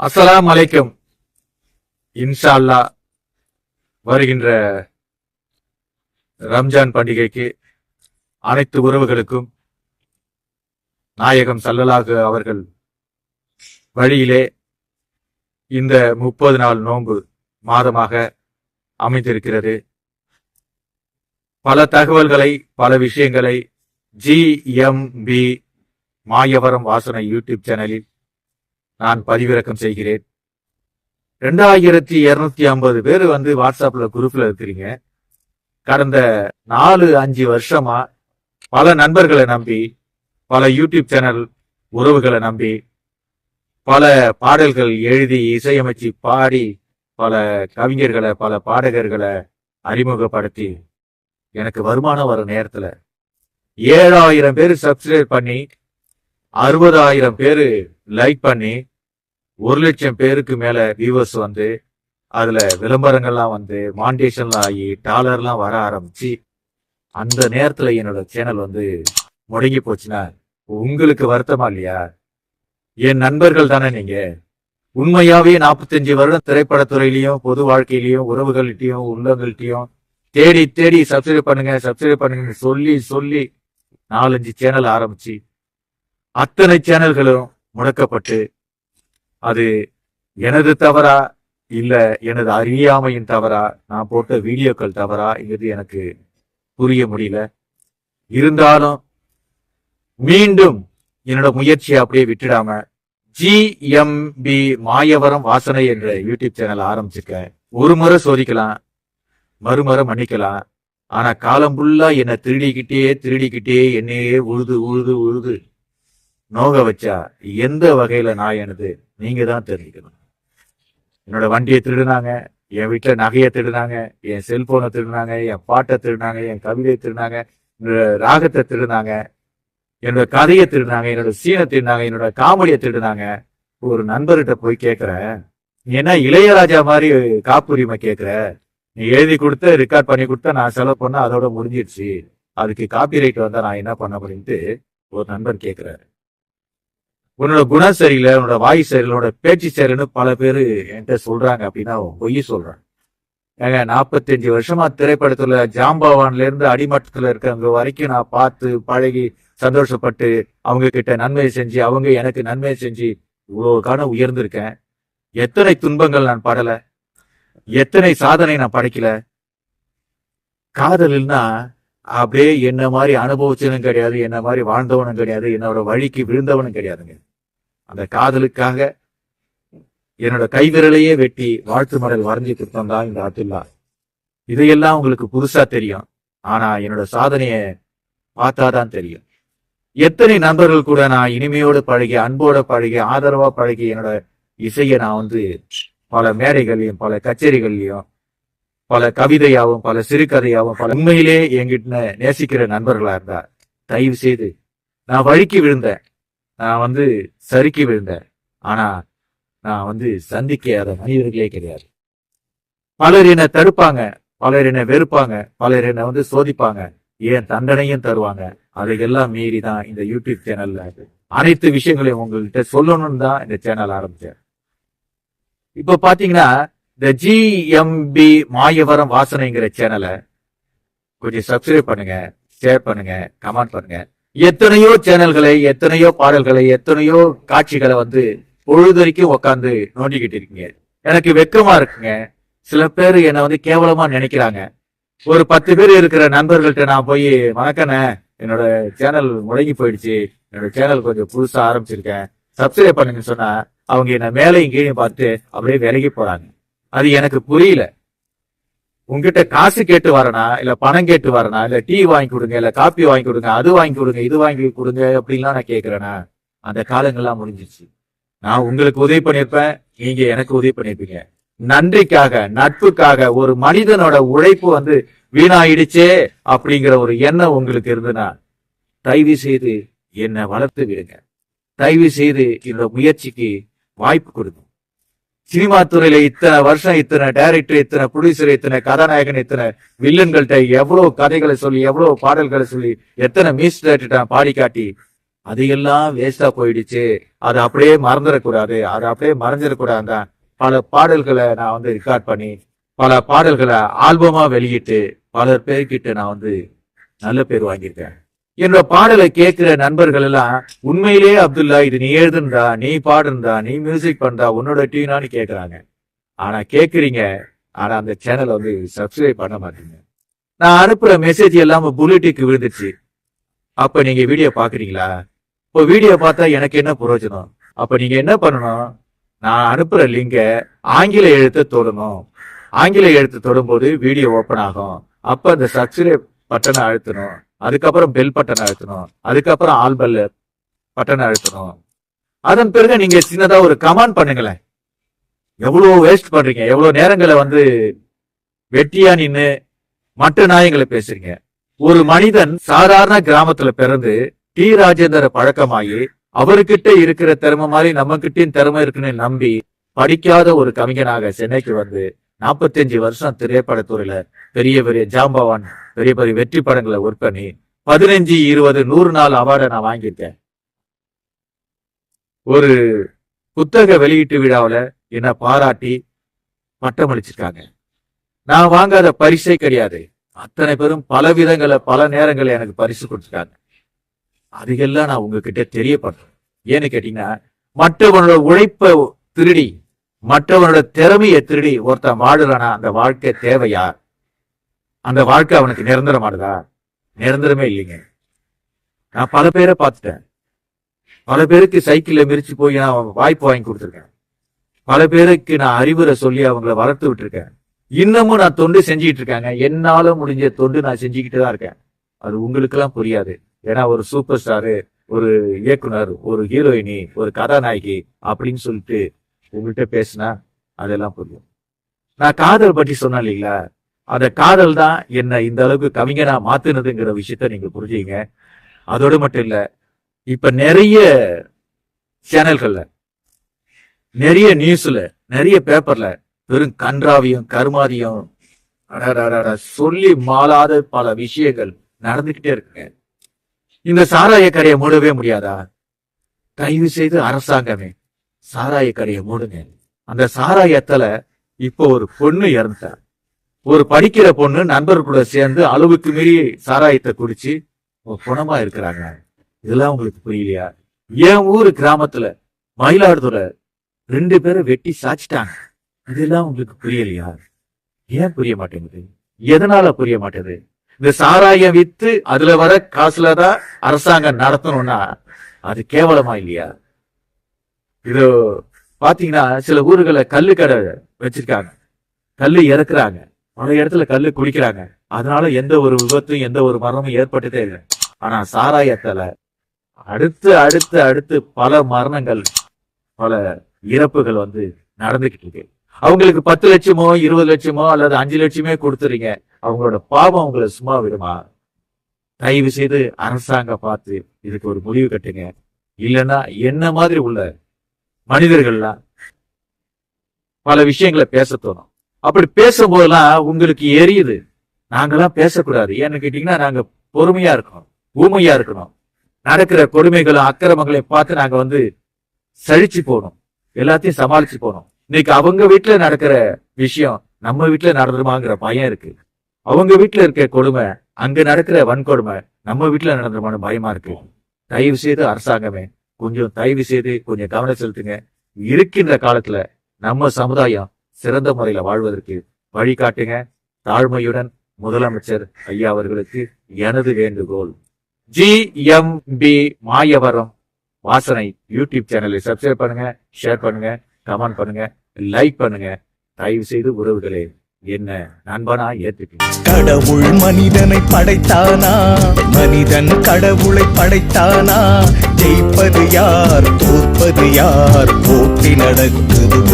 அஸ்லாம் அலைக்கும். இன்ஷா அல்லாஹ் வருகின்ற ரம்ஜான் பண்டிகைக்கு அனைத்து உறவுகளுக்கும் நாயகம் சல்லலாக அவர்கள் வழியிலே இந்த முப்பது நாள் நோன்பு மாதமாக அமைந்திருக்கிறது. பல தகவல்களை பல விஷயங்களை ஜி எம் பி மாயவரம் வாசனை யூடியூப் சேனலில் நான் பதிவிறக்கம் செய்கிறேன். ரெண்டாயிரத்தி இருநூத்தி ஐம்பது பேர் வந்து வாட்ஸ்அப்ல குரூப்ல இருக்கிறீங்க. கடந்த நாலு அஞ்சு வருஷமா பல நண்பர்களை நம்பி பல யூடியூப் சேனல் உறவுகளை நம்பி பல பாடல்கள் எழுதி இசையமைச்சு பாடி பல கவிஞர்களை பல பாடகர்களை அறிமுகப்படுத்தி எனக்கு வருமானம் வர நேரத்தில் ஏழாயிரம் பேர் சப்ஸ்கிரைப் பண்ணி அறுபதாயிரம் பேர் லைக் பண்ணி ஒரு லட்சம் பேருக்கு மேல வியூவர்ஸ் வந்து அதுல விளம்பரங்கள்லாம் வந்து மாண்டேஷன்லாம் ஆகி டாலர்லாம் வர ஆரம்பிச்சு அந்த நேரத்துல என்னோட சேனல் வந்து முடங்கி போச்சுன்னா உங்களுக்கு வருத்தமா இல்லையா? என் நண்பர்கள் தானே நீங்க? உண்மையாவே நாற்பத்தஞ்சு வருடம் திரைப்படத்துறையிலையும் பொது வாழ்க்கையிலையும் உறவுகள்கிட்டயும் உள்ளங்கள்கிட்டயும் தேடி தேடி சப்ஸ்கிரைப் பண்ணுங்க சப்ஸ்கிரைப் பண்ணுங்க சொல்லி சொல்லி நாலஞ்சு சேனல் ஆரம்பிச்சு அத்தனை சேனல்களும் முடக்கப்பட்டு அது எனது தவறா இல்ல எனது அறியாமையின் தவறா? நான் போட்ட வீடியோக்கள் தவறா? இது எனக்கு புரிய முடியல. இருந்தாலும் மீண்டும் என்னோட முயற்சியை அப்படியே விட்டுடாம ஜிஎம்பி மாயவரம் வாசனை என்ற யூடியூப் சேனல் ஆரம்பிச்சிருக்கேன் ஒரு முறை சோதிக்கலாம் மறுமுறை மன்னிக்கலாம். ஆனா காலம் ஃபுல்லா என்னை திருடிக்கிட்டே திருடிக்கிட்டே என்னையே உழுது உழுது உழுது. நோக வச்சா எந்த வகையில நான் எனது நீங்க தான் தெரிஞ்சுக்கணும். என்னோட வண்டியை திருடினாங்க என் வீட்டில் நகையை திருடினாங்க என் செல்போனை திருடினாங்க என் பாட்டை திருடினாங்க என் கவிதையை திருடினாங்க என்னோட ராகத்தை திருடினாங்க என்னோட கதையை திருடினாங்க என்னோட சீனை திருடினாங்க என்னோட காமெடியை திருடினாங்க. ஒரு நண்பர்கிட்ட போய் கேட்குறேன் நீ என்ன இளையராஜா மாதிரி காப்புரிமை கேட்குற நீ எழுதி கொடுத்த ரெக்கார்ட் பண்ணி கொடுத்தா நான் செலவு பண்ண அதோட முடிஞ்சிடுச்சு அதுக்கு காப்பிரைட் வந்தால் நான் என்ன பண்ண அப்படின்ட்டு ஒரு நண்பர் கேட்குறாரு உன்னோட குணம் சரியில்லை உன்னோட வாய் சரியில்லை உன்னோட பேச்சு சரியில்லைன்னு பல பேர் என்கிட்ட சொல்றாங்க அப்படின்னா அவன் பொய் சொல்றாங்க ஏங்க நாற்பத்தஞ்சு வருஷமா திரைப்படத்துல ஜாம்பவான்ல இருந்து அடிமட்டத்துல இருக்கிறவங்க வரைக்கும் நான் பார்த்து பழகி சந்தோஷப்பட்டு அவங்க கிட்ட நன்மை செஞ்சு அவங்க எனக்கு நன்மை செஞ்சு இவ்வளோ காலம் உயர்ந்திருக்கேன். எத்தனை துன்பங்கள் நான் படல. எத்தனை சாதனை நான் படைக்கல. காதல்னா அப்படியே என்ன மாதிரி அனுபவிச்சவனும் கிடையாது என்ன மாதிரி வாழ்ந்தவனும் கிடையாது என்னோட வழிக்கு விழுந்தவனும் கிடையாதுங்க. அந்த காதலுக்காக என்னோட கைவிரலையே வெட்டி வாழ்த்து மடல் வரைஞ்சி கொடுத்தான் இந்த அப்துல்லா. இதையெல்லாம் உங்களுக்கு புதுசா தெரியும். ஆனா என்னோட சாதனைய பார்த்தாதான் தெரியும். எத்தனை நண்பர்கள் கூட நான் இனிமையோடு பழகி அன்போட பழகி ஆதரவா பழகி என்னோட இசையை நான் வந்து பல மேடைகள்லையும் பல கச்சேரிகள்லையும் பல கவிதையாவும் பல சிறுகதையாவும் பல உண்மையிலே என்கிட்ட நேசிக்கிற நண்பர்களா இருந்தா தயவு செய்து நான் வழுக்கி விழுந்தேன். நான் வந்து சறுக்கி விழுந்தேன். ஆனா நான் வந்து சந்திக்காத மனிதர்களே கிடையாது. பலர் என்னை தடுப்பாங்க பலர் என்னை வெறுப்பாங்க பலர் என்னை வந்து சோதிப்பாங்க. ஏன் தண்டனையும் தருவாங்க? அதையெல்லாம் மீறி தான் இந்த யூடியூப் சேனல்ல அனைத்து விஷயங்களையும் உங்கள்கிட்ட சொல்லணும்னு தான் இந்த சேனல் ஆரம்பிச்சேன். இப்ப பாத்தீங்கன்னா இந்த ஜிஎம்பி மாயவரம் வாசனைங்கிற சேனலை கொஞ்சம் சப்ஸ்கிரைப் பண்ணுங்க ஷேர் பண்ணுங்க கமெண்ட் பண்ணுங்க. எத்தனையோ சேனல்களை எத்தனையோ பாடல்களை எத்தனையோ காட்சிகளை வந்து பொழுதுரைக்கும் உட்காந்து நோண்டிக்கிட்டு இருக்கீங்க. எனக்கு வெக்கமா இருக்குங்க. சில பேர் என்னை வந்து கேவலமா நினைக்கிறாங்க. ஒரு பத்து பேர் இருக்கிற நண்பர்கள்ட்ட நான் போய் வணக்கண்ணே என்னோட சேனல் முடங்கி போயிடுச்சு. என்னோட சேனல் கொஞ்சம் புதுசா ஆரம்பிச்சிருக்கேன். சப்ஸ்கிரைப் பண்ணுங்கன்னு சொன்னா அவங்க என்ன மேலையும் கீழே பார்த்து அப்படியே விலகி போறாங்க. அது எனக்கு புரியல. உங்ககிட்ட காசு கேட்டு வரனா இல்ல பணம் கேட்டு வரனா இல்ல டீ வாங்கி கொடுங்க இல்ல காப்பி வாங்கி கொடுங்க அது வாங்கி கொடுங்க இது வாங்கி கொடுங்க அப்படின்லாம் நான் கேக்குறேனா அந்த காலங்கள்லாம் முடிஞ்சிச்சு நான் உங்களுக்கு உதவி பண்ணியிருப்பேன் நீங்க எனக்கு உதவி பண்ணியிருப்பீங்க. நன்றிக்காக நட்புக்காக ஒரு மனிதனோட உழைப்பு வந்து வீணாயிடுச்சே அப்படிங்கிற ஒரு எண்ணம் உங்களுக்கு இருந்ததுன்னா தயவு செய்து என்னை வளர்த்து விடுங்க. தயவு செய்து இந்த முயற்சிக்கு வாய்ப்பு கொடுங்க. சினிமா துறையில இத்தனை வருஷம் இத்தனை டைரக்டர் இத்தனை ப்ரொடியூசர் இத்தனை கதாநாயகன் இத்தனை வில்லன்கள்ட்ட எவ்வளவு கதைகளை சொல்லி எவ்வளவு பாடல்களை சொல்லி எத்தனை மியூசிக் டைரக்டர் பாடி காட்டி அதையெல்லாம் வேஸ்டா போயிடுச்சு. அது அப்படியே மறந்துடக்கூடாது. அது அப்படியே மறைஞ்சிடக்கூடாது பல பாடல்களை நான் வந்து ரெக்கார்ட் பண்ணி பல பாடல்களை ஆல்பமா வெளியிட்டு பல பேர்கிட்ட நான் வந்து நல்ல பேர் வாங்கியிருக்கேன். என்னோட பாடலை கேட்கிற நண்பர்கள் எல்லாம் உண்மையிலேயே அப்துல்லா இது நீ எழுதுன்றா நீ பாடுன்றா நீ மியூசிக் பண்றா உன்னோட டியூனான்னு கேட்குறாங்க ஆனா கேட்குறீங்க ஆனா அந்த சேனலை வந்து சப்ஸ்கிரைப் பண்ண மாட்டீங்க. நான் அனுப்புற மெசேஜ் எல்லாம் புல்லட்டிக்கு விழுந்துச்சு அப்ப நீங்க வீடியோ பாக்குறீங்களா? இப்போ வீடியோ பார்த்தா எனக்கு என்ன பிரயோஜனம் அப்ப நீங்க என்ன பண்ணணும்? நான் அனுப்புற லிங்க ஆங்கில எழுத்து தொடணும். ஆங்கில எழுத்து தொடும்போது வீடியோ ஓபன் ஆகும். அப்ப அந்த சப்ஸ்கிரைப் பட்டனை அழுத்தணும். அதுக்கப்புறம் பெல் பட்டன் அழுத்தணும். அதுக்கப்புறம் ஆல் பெல் பட்டன் அழுத்தணும். அதன் பிறகு நீங்க சின்னதா ஒரு கமெண்ட் பண்ணுங்களேன். எவ்வளவு வேஸ்ட் பண்றீங்க? எவ்வளவு நேரங்களை வந்து வெட்டியா நின்று மற்ற நாயங்களை பேசுறீங்க. ஒரு மனிதன் சாதாரண கிராமத்துல பிறந்து டி. ராஜேந்தர பழக்கமாகி அவர்கிட்ட இருக்கிற திறமை மாதிரி நம்ம கிட்டயும் திறமை இருக்குன்னு நம்பி படிக்காத ஒரு கவிஞனாக சென்னைக்கு வந்து 45 வருஷம் திரைப்படத்துறையில பெரிய பெரிய ஜாம்பவான் பெரிய பெரிய வெற்றி படங்களை ஒர்க் பண்ணி பதினஞ்சு இருபது நூறு நாள் அவார்டை நான் வாங்கியிருக்கேன். ஒரு புத்தக வெளியீட்டு விழாவுல என்னை பாராட்டி பட்டம் அளிச்சிருக்காங்க நான் வாங்காத பரிசே கிடையாது. அத்தனை பேரும் பல விதங்களை பல நேரங்களில் எனக்கு பரிசு கொடுத்துருக்காங்க அதுக்கெல்லாம் நான் உங்ககிட்ட தெரியப்படுறேன் ஏன்னு கேட்டீங்கன்னா மற்றவனோட உழைப்பை திருடி மற்றவனோட திறமையை திருடி ஒருத்தன் வாழுறானா அந்த வாழ்க்கை தேவையா? அந்த வாழ்க்கை அவனுக்கு நிரந்தரமானதா? நிரந்தரமே இல்லைங்க. நான் பல பேரை பார்த்துட்டேன். பல பேருக்கு சைக்கிளில் மிரிச்சு போய் நான் வாய்ப்பு வாங்கி கொடுத்துருக்கேன். பல பேருக்கு நான் அறிவுரை சொல்லி அவங்கள வளர்த்து விட்டுருக்கேன். இன்னமும் நான் தொண்டு செஞ்சுக்கிட்டு இருக்காங்க. என்னால முடிஞ்ச தொண்டு நான் செஞ்சுக்கிட்டு தான் இருக்கேன். அது உங்களுக்கெல்லாம் புரியாது. ஏன்னா ஒரு சூப்பர் ஸ்டாரு ஒரு இயக்குனர் ஒரு ஹீரோயினி ஒரு கதாநாயகி அப்படின்னு சொல்லிட்டு உங்கள்கிட்ட பேசினா அதெல்லாம் புரியும். நான் காதல் பற்றி சொன்னேன் இல்லைங்களா? அந்த காதல் தான் என்னை இந்த அளவுக்கு கவிஞனா மாத்துனதுங்கிற விஷயத்த நீங்க புரிஞ்சுங்க அதோடு மட்டும் இல்ல இப்ப நிறைய சேனல்கள்ல நிறைய நியூஸ்ல நிறைய பேப்பர்ல வெறும் கன்றாவியம் கருமாதியம் சொல்லி மாளாத பல விஷயங்கள் நடந்துகிட்டே இருக்குங்க. இந்த சாராய கடையை மூடவே முடியாதா? தயவு செய்து அரசாங்கமே சாராய கடையை மூடுங்க. அந்த சாராயத்துல இப்போ ஒரு பொண்ணு இறந்துட்டார் ஒரு படிக்கிற பொண்ணு நண்பர் கூட சேர்ந்து அளவுக்கு மீறி சாராயத்தை குடிச்சு குணமா இருக்கிறாங்க. இதெல்லாம் உங்களுக்கு புரியலையா? என் ஊரு கிராமத்துல மயிலாடுதுறை ரெண்டு பேரும் வெட்டி சாச்சிட்டாங்க. இதெல்லாம் உங்களுக்கு புரியலையா? ஏன் புரிய மாட்டேங்குது? எதனால புரிய மாட்டேங்குது? இந்த சாராயம் வித்து அதுல வர காசுல தான் அரசாங்கம் நடத்தணும்னா அது கேவலமா இல்லையா? இது பாத்தீங்கன்னா சில ஊர்களை கல்லு கடை வச்சிருக்காங்க. கல்லு இறக்குறாங்க. பல இடத்துல கல்லு குடிக்கிறாங்க அதனால எந்த ஒரு விபத்தும் எந்த ஒரு மரணமும் ஏற்பட்டதே இல்லை. ஆனா சாராயத்துல அடுத்து அடுத்து அடுத்து பல மரணங்கள் பல இறப்புகள் வந்து நடந்துகிட்டு இருக்கு. அவங்களுக்கு பத்து லட்சமோ இருபது லட்சமோ அல்லது அஞ்சு லட்சமே கொடுத்துறீங்க. அவங்களோட பாவம் அவங்கள சும்மா விடுமா? தயவு செய்து அரசாங்கம் பார்த்து இதுக்கு ஒரு முடிவு கட்டுங்க. இல்லைன்னா என்ன மாதிரி உள்ள மனிதர்கள்லாம் பல விஷயங்களை பேச தோணும். அப்படி பேசும்போதெல்லாம் உங்களுக்கு எரியுது. நாங்கெல்லாம் பேசக்கூடாது. ஏன்னு கேட்டீங்கன்னா நாங்க பொறுமையா இருக்கணும். ஊமையா இருக்கணும். நடக்கிற கொடுமைகளும் அக்கிரமங்களையும் பார்த்து நாங்க வந்து சழிச்சு போகணும். எல்லாத்தையும் சமாளிச்சு போகணும். இன்னைக்கு அவங்க வீட்டுல நடக்கிற விஷயம் நம்ம வீட்டுல நடந்துருமாங்கிற பயம் இருக்கு. அவங்க வீட்டுல இருக்க கொடுமை அங்க நடக்கிற வன்கொடுமை நம்ம வீட்டுல நடந்துருமான பயமா இருக்கு. தயவு செய்து அரசாங்கமே கொஞ்சம் தயவு செய்து கொஞ்சம் கவனம் செலுத்துங்க. இருக்கின்ற காலத்துல நம்ம சமுதாயம் சிறந்த முறையில வாழ்வதற்கு வழிகாட்டுங்க தாழ்மையுடன் முதலமைச்சர் ஐயா அவர்களுக்கு எனது வேண்டுகோள். ஜி எம் பி மாயவரம் வாசனை யூடியூப் சேனலை சப்ஸ்கிரைப் பண்ணுங்க ஷேர் பண்ணுங்க கமெண்ட் பண்ணுங்க லைக் பண்ணுங்க. தயவு செய்து உறவுகளே என்ன நண்பனா ஏத்துக்குங்க. கடவுள் மனிதனை படைத்தானா? மனிதன் கடவுளை படைத்தானா? ஜெயிப்பது யார் தோற்பது யார்? போட்டி நடக்குது